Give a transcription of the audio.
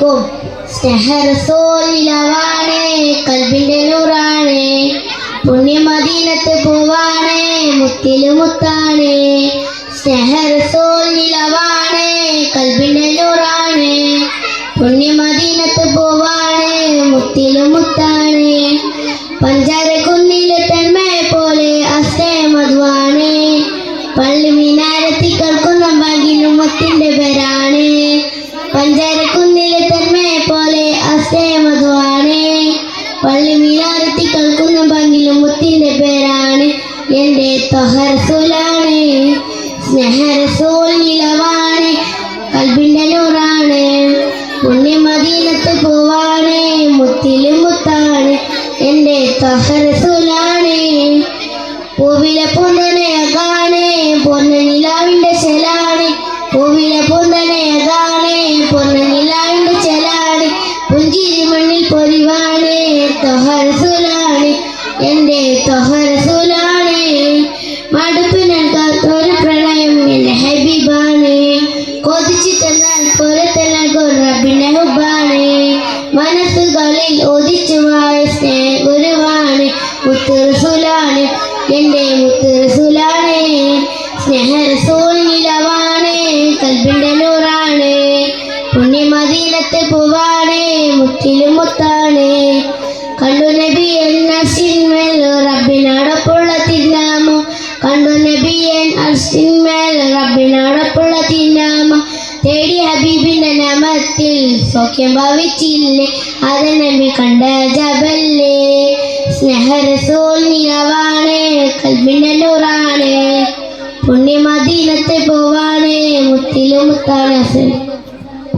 നിൽക്കും സ്നേഹരസോൽ നിലവാണ് കൽബിന്റെ നൂറാണ് പുണ്യമദീനത്ത് പോവാണ് മുത്തിലു മുത്താണ്. സ്നേഹരസോൽ നിലവാണ് കൽബിന്റെ നൂറാണ് പുണ്യമദീനത്ത് പള്ളി മിനാരത്തി കേൾക്കുന്ന ഭാഗ്യനും മുത്തിന്റെ പേരാണ്. എന്റെ തൊഹർസുലാണ് സ്നേഹരസോൽ നിലവാണ് കൽബിന്റെ നൂറാണ്. പുണ്യമദീനത്ത് പോവാണ് മുത്തിലും മുത്താണ്. എന്റെ തൊഹർസുലാണ് പൂവിലെ പൂന്തനയകാണ് എന്റെ സ്നേഹ റസൂൽ നിലവാണ്. കൽബിന്റെ നൂറാണ്. പുണ്യമദീനത്തെ പൂവാണ്. മുത്തിലും മുത്താണ്. കണ്ടു നബി എന്ന സിന്മേൽ റബ്ബിനോടൊപ്പുള്ള തിന്നാമോ കണ്ടു നബി എൻ അർസിന്മേൽ റബ്ബിനോടൊപ്പുള്ള തിന്നാമോ തേടി ഹബീബിന്റെ നാമത്തിൽ സൗഖ്യം ഭാവിച്ചില്ലേ? അത് നബി കണ്ട ജബല്ലേ. സ്നേഹ നിലവാണ് കൽബിന്റെ നൂറാണ് പുണ്യമദീനത്തെ പോവാണ്. മുത്തിലും മുത്താണ് അസൽ